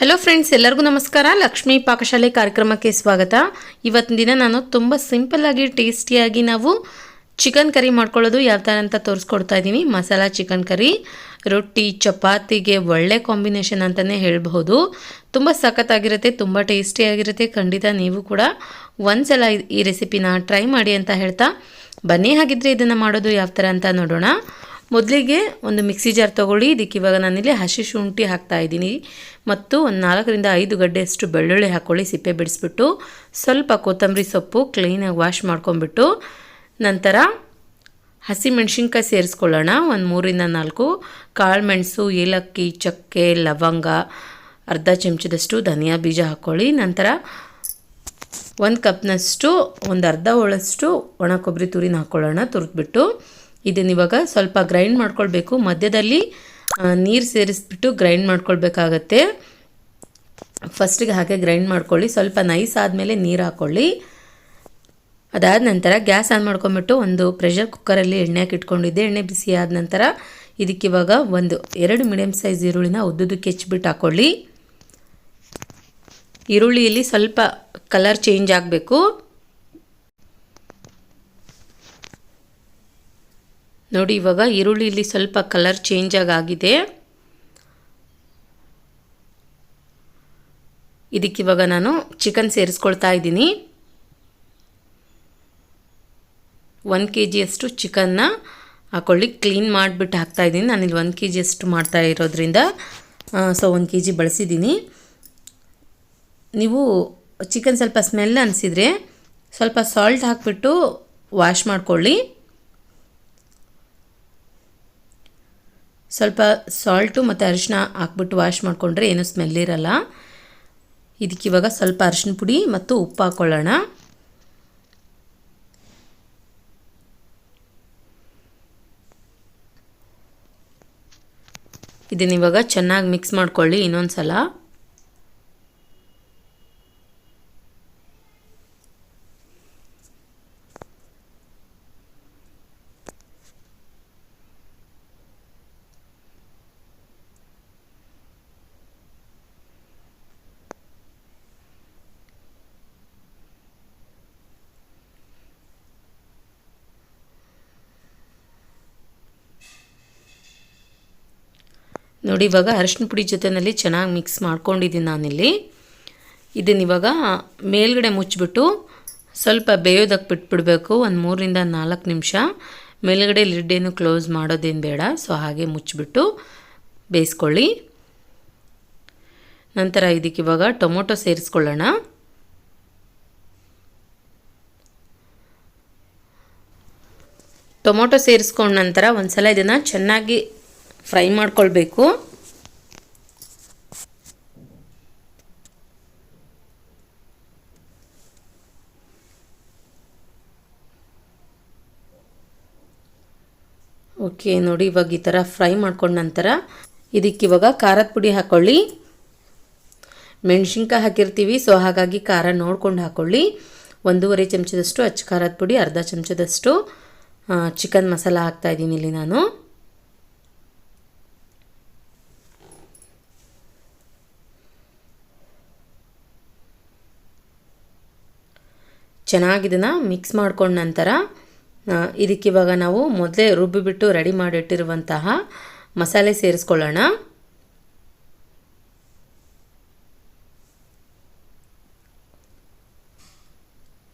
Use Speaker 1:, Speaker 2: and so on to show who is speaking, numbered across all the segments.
Speaker 1: Hello friends ಎಲ್ಲರಿಗೂ ನಮಸ್ಕಾರ. ಲಕ್ಷ್ಮೀ ಪಾಕಶಾಲೆ ಕಾರ್ಯಕ್ರಮಕ್ಕೆ ಸ್ವಾಗತ. ಇವತ್ತಿನ ದಿನ ನಾನು ತುಂಬ ಸಿಂಪಲ್ಲಾಗಿ ಟೇಸ್ಟಿಯಾಗಿ ನಾವು ಚಿಕನ್ ಕರಿ ಮಾಡ್ಕೊಳ್ಳೋದು ಯಾವ ಥರ ಅಂತ ತೋರಿಸ್ಕೊಡ್ತಾ ಇದ್ದೀನಿ. ಮಸಾಲ ಚಿಕನ್ ಕರಿ ರೊಟ್ಟಿ, ಚಪಾತಿಗೆ ಒಳ್ಳೆ ಕಾಂಬಿನೇಷನ್ ಅಂತಲೇ ಹೇಳ್ಬಹುದು. ತುಂಬ ಸಖತ್ತಾಗಿರುತ್ತೆ ತುಂಬ ಟೇಸ್ಟಿಯಾಗಿರುತ್ತೆ ಖಂಡಿತ ನೀವು ಕೂಡ ಒಂದ್ಸಲ ಸಲ ಈ ರೆಸಿಪಿನ ಟ್ರೈ ಮಾಡಿ ಅಂತ ಹೇಳ್ತಾ ಬನ್ನಿ. ಹಾಗಿದ್ರೆ ಇದನ್ನು ಮಾಡೋದು ಯಾವ ಥರ ಅಂತ ನೋಡೋಣ. ಮೊದಲಿಗೆ ಒಂದು ಮಿಕ್ಸಿ ಜಾರ್ ತೊಗೊಳ್ಳಿ. ಇದಕ್ಕೆ ಇವಾಗ ನಾನಿಲ್ಲಿ ಹಸಿ ಶುಂಠಿ ಹಾಕ್ತಾ ಇದ್ದೀನಿ. ಮತ್ತು ಒಂದು ನಾಲ್ಕರಿಂದ ಐದು ಗಡ್ಡೆಯಷ್ಟು ಬೆಳ್ಳುಳ್ಳಿ ಹಾಕ್ಕೊಳ್ಳಿ. ಸಿಪ್ಪೆ ಬಿಡಿಸ್ಬಿಟ್ಟು ಸ್ವಲ್ಪ ಕೊತ್ತಂಬರಿ ಸೊಪ್ಪು ಕ್ಲೀನಾಗಿ ವಾಶ್ ಮಾಡ್ಕೊಂಬಿಟ್ಟು ನಂತರ ಹಸಿ ಮೆಣಸಿನ್ಕಾಯಿ ಸೇರಿಸ್ಕೊಳ್ಳೋಣ. ಒಂದು ಮೂರಿಂದ ನಾಲ್ಕು ಕಾಳು ಮೆಣಸು, ಏಲಕ್ಕಿ, ಚಕ್ಕೆ, ಲವಂಗ, ಅರ್ಧ ಚಮಚದಷ್ಟು ಧನಿಯಾ ಬೀಜ ಹಾಕ್ಕೊಳ್ಳಿ. ನಂತರ ಒಂದು ಕಪ್ನಷ್ಟು, ಒಂದು ಅರ್ಧ ಹೋಳಷ್ಟು ಒಣ ಕೊಬ್ಬರಿ ತುರಿನ ಹಾಕ್ಕೊಳ್ಳೋಣ. ತುರಿದ್ಬಿಟ್ಟು ಇದನ್ನ ಇವಾಗ ಸ್ವಲ್ಪ ಗ್ರೈಂಡ್ ಮಾಡ್ಕೊಳ್ಬೇಕು. ಮಧ್ಯದಲ್ಲಿ ನೀರು ಸೇರಿಸ್ಬಿಟ್ಟು ಗ್ರೈಂಡ್ ಮಾಡ್ಕೊಳ್ಬೇಕಾಗತ್ತೆ. ಫಸ್ಟಿಗೆ ಹಾಗೆ ಗ್ರೈಂಡ್ ಮಾಡ್ಕೊಳ್ಳಿ. ಸ್ವಲ್ಪ ನೈಸ್ ಆದಮೇಲೆ ನೀರು ಹಾಕ್ಕೊಳ್ಳಿ ಅದಾದ ನಂತರ ಗ್ಯಾಸ್ ಆನ್ ಮಾಡ್ಕೊಂಬಿಟ್ಟು ಒಂದು ಪ್ರೆಷರ್ ಕುಕ್ಕರಲ್ಲಿ ಎಣ್ಣೆ ಹಾಕಿ ಇಟ್ಕೊಂಡಿದ್ದೆ. ಎಣ್ಣೆ ಬಿಸಿ ಆದ ನಂತರ ಇದಕ್ಕೆ ಇವಾಗ ಒಂದು, ಎರಡು ಮೀಡಿಯಮ್ ಸೈಜ್ ಈರುಳ್ಳಿನ ಉದ್ದುದಕ್ಕೆ ಹೆಚ್ಚಿಬಿಟ್ಟು ಹಾಕ್ಕೊಳ್ಳಿ ಈರುಳ್ಳಿಯಲ್ಲಿ ಸ್ವಲ್ಪ ಕಲರ್ ಚೇಂಜ್ ಆಗಬೇಕು. ನೋಡಿ, ಇವಾಗ ಈರುಳ್ಳಿಲಿ ಸ್ವಲ್ಪ ಕಲರ್ ಚೇಂಜ್ ಆಗಿದೆ ಇದಕ್ಕಿವಾಗ ನಾನು ಚಿಕನ್ ಸೇರಿಸ್ಕೊಳ್ತಾ ಇದ್ದೀನಿ. ಒಂದು ಕೆ ಜಿಯಷ್ಟು ಚಿಕನ್ನ ಹಾಕ್ಕೊಳ್ಳಿ ಕ್ಲೀನ್ ಮಾಡಿಬಿಟ್ಟು ಇದ್ದೀನಿ. ಇಲ್ಲಿ ಒಂದು ಕೆ ಜಿಯಷ್ಟು ಮಾಡ್ತಾ ಇರೋದ್ರಿಂದ ಸೊ ಒಂದು ಕೆ ಜಿ ಬಳಸಿದ್ದೀನಿ. ನೀವು ಚಿಕನ್ ಸ್ವಲ್ಪ ಸ್ಮೆಲ್ ಅನಿಸಿದರೆ ಸ್ವಲ್ಪ ಸಾಲ್ಟ್ ಹಾಕಿಬಿಟ್ಟು ವಾಶ್ ಮಾಡ್ಕೊಳ್ಳಿ. ಸ್ವಲ್ಪ ಸಾಲ್ಟು ಮತ್ತು ಅರಿಶಿನ ಹಾಕ್ಬಿಟ್ಟು ವಾಶ್ ಮಾಡಿಕೊಂಡ್ರೆ ಏನೂ ಸ್ಮೆಲ್ ಇರಲ್ಲ. ಇದಕ್ಕಿವಾಗ ಸ್ವಲ್ಪ ಅರಿಶಿನ ಪುಡಿ ಮತ್ತು ಉಪ್ಪು ಹಾಕ್ಕೊಳ್ಳೋಣ ಇದನ್ನಿವಾಗ ಚೆನ್ನಾಗಿ ಮಿಕ್ಸ್ ಮಾಡ್ಕೊಳ್ಳಿ ಇನ್ನೊಂದು ಸಲ ನೋಡಿ, ಇವಾಗ ಅರಶಿನ ಪುಡಿ ಜೊತೆಯಲ್ಲಿ ಚೆನ್ನಾಗಿ ಮಿಕ್ಸ್ ಮಾಡ್ಕೊಂಡಿದ್ದೀನಿ ನಾನಿಲ್ಲಿ. ಇದನ್ನ ಇವಾಗ ಮೇಲ್ಗಡೆ ಮುಚ್ಚಿಬಿಟ್ಟು ಸ್ವಲ್ಪ ಬೇಯೋದಕ್ಕೆ ಬಿಟ್ಬಿಡಬೇಕು, ಒಂದು ಮೂರರಿಂದ ನಾಲ್ಕು ನಿಮಿಷ. ಮೇಲ್ಗಡೆ ಲಿಡ್ ಏನು ಕ್ಲೋಸ್ ಮಾಡೋದೇನು ಬೇಡ, ಸೊ ಹಾಗೆ ಮುಚ್ಚಿಬಿಟ್ಟು ಬೇಯಿಸ್ಕೊಳ್ಳಿ. ನಂತರ ಇದಕ್ಕೆ ಇವಾಗ ಟೊಮೊಟೊ ಸೇರಿಸ್ಕೊಳ್ಳೋಣ. ಟೊಮೊಟೊ ಸೇರಿಸ್ಕೊಂಡ ನಂತರ ಒಂದು ಸಲ ಇದನ್ನು ಚೆನ್ನಾಗಿ ಫ್ರೈ ಮಾಡ್ಕೊಳ್ಬೇಕು. ಓಕೆ, ನೋಡಿ ಇವಾಗ ಈ ಥರ ಫ್ರೈ ಮಾಡ್ಕೊಂಡ ನಂತರ ಇದಕ್ಕೆ ಇವಾಗ ಖಾರದ ಪುಡಿ ಹಾಕ್ಕೊಳ್ಳಿ ಮೆಣಸಿನ್ಕಾಯಿ ಹಾಕಿರ್ತೀವಿ, ಸೊ ಹಾಗಾಗಿ ಖಾರ ನೋಡ್ಕೊಂಡು ಹಾಕ್ಕೊಳ್ಳಿ ಒಂದೂವರೆ ಚಮಚದಷ್ಟು ಅಚ್ಚ ಖಾರದ ಪುಡಿ, ಅರ್ಧ ಚಮಚದಷ್ಟು ಚಿಕನ್ ಮಸಾಲ ಹಾಕ್ತಾಯಿದ್ದೀನಿ ಇಲ್ಲಿ ನಾನು. ಚೆನ್ನಾಗಿ ಇದನ್ನು ಮಿಕ್ಸ್ ಮಾಡ್ಕೊಂಡ ನಂತರ ಇದಕ್ಕಿವಾಗ ನಾವು ಮೊದಲೇ ರುಬ್ಬಿಬಿಟ್ಟು ರೆಡಿ ಮಾಡಿಟ್ಟಿರುವಂತಹ ಮಸಾಲೆ ಸೇರಿಸ್ಕೊಳ್ಳೋಣ.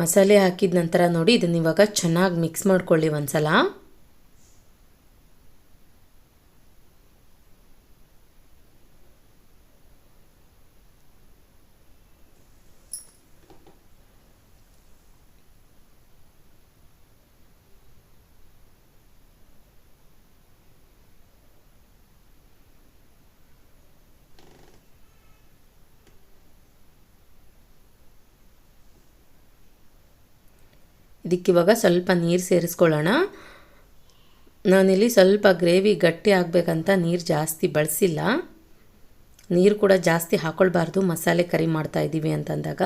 Speaker 1: ಮಸಾಲೆ ಹಾಕಿದ ನಂತರ ನೋಡಿ, ಇದನ್ನ ಇವಾಗ ಚೆನ್ನಾಗಿ ಮಿಕ್ಸ್ ಮಾಡ್ಕೊಳ್ಳಿ ಒಂದ್ಸಲ. ಇದಕ್ಕಿವಾಗ ಸ್ವಲ್ಪ ನೀರು ಸೇರಿಸ್ಕೊಳ್ಳೋಣ. ನಾನಿಲ್ಲಿ ಸ್ವಲ್ಪ ಗ್ರೇವಿ ಗಟ್ಟಿ ಆಗಬೇಕಂತ ನೀರು ಜಾಸ್ತಿ ಬಳಸಿಲ್ಲ. ನೀರು ಕೂಡ ಜಾಸ್ತಿ ಹಾಕ್ಕೊಳ್ಬಾರ್ದು ಮಸಾಲೆ ಕರಿ ಮಾಡ್ತಾ ಇದ್ದೀವಿ ಅಂತಂದಾಗ.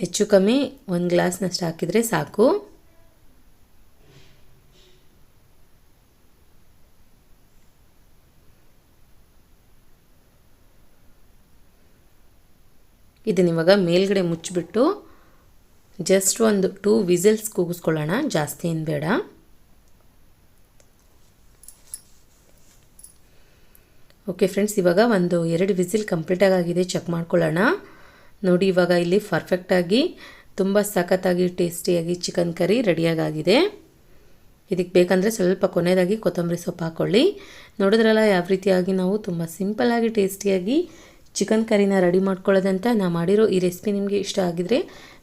Speaker 1: ಹೆಚ್ಚು ಕಮ್ಮಿ ಒಂದು ಗ್ಲಾಸ್ನಷ್ಟು ಹಾಕಿದರೆ ಸಾಕು. ಇದನ್ನಿವಾಗ ಮೇಲ್ಗಡೆ ಮುಚ್ಚಿಬಿಟ್ಟು ಜಸ್ಟ್ ಒಂದು ಟೂ ವಿಸಿಲ್ಸ್ ಕೂಗಿಸ್ಕೊಳ್ಳೋಣ. ಜಾಸ್ತಿ ಏನು ಬೇಡ. ಓಕೆ ಫ್ರೆಂಡ್ಸ್ ಇವಾಗ ಒಂದು ಎರಡು ವಿಸಿಲ್ ಕಂಪ್ಲೀಟಾಗಿ ಆಗಿದೆ ಚೆಕ್ ಮಾಡ್ಕೊಳ್ಳೋಣ. ನೋಡಿ, ಇವಾಗ ಇಲ್ಲಿ ಪರ್ಫೆಕ್ಟಾಗಿ ತುಂಬ ಸಖತ್ತಾಗಿ ಟೇಸ್ಟಿಯಾಗಿ ಚಿಕನ್ ಕರಿ ರೆಡಿಯಾಗಿದೆ ಇದಕ್ಕೆ ಬೇಕಂದರೆ ಸ್ವಲ್ಪ ಕೊನೆಯದಾಗಿ ಕೊತ್ತಂಬರಿ ಸೊಪ್ಪು ಹಾಕ್ಕೊಳ್ಳಿ ನೋಡಿದ್ರಲ್ಲ, ಯಾವ ರೀತಿಯಾಗಿ ನಾವು ತುಂಬ ಸಿಂಪಲ್ಲಾಗಿ ಟೇಸ್ಟಿಯಾಗಿ ಚಿಕನ್ ಕರಿನ ರೆಡಿ ಮಾಡ್ಕೊಳ್ಳೋದಂತ ನಾ ಮಾಡಿರೋ ಈ ರೆಸಿಪಿ ನಿಮಗೆ ಇಷ್ಟ ಆಗಿದರೆ